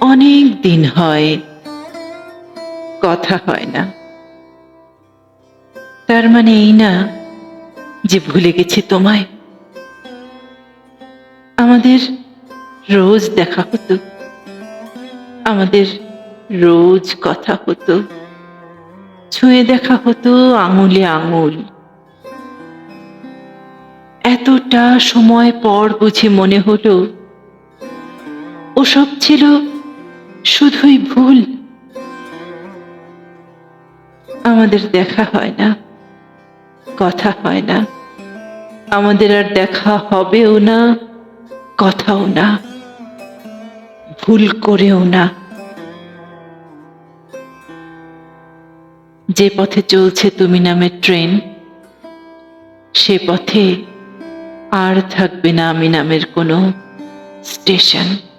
অনেক দিন হয়, কথা হয় না। তার মানে এই না যে ভুলে গেছি তোমায়। আমাদের রোজ দেখা হতো। আমাদের রোজ কথা হতো। ছুঁয়ে দেখা হতো আঙুলে আঙুল। এতটা সময় পর বুঝি মনে হলো, ওসব ছিল শুধুই ভুল আমাদের দেখা হয় না, কথা হয় না। আমাদের আর দেখা হবেও না, কথাও না, ভুল করেও না। যে পথে চলছে তুমি নামের ট্রেন, সে পথে আর থাকবে না আমি নামের কোনো স্টেশন।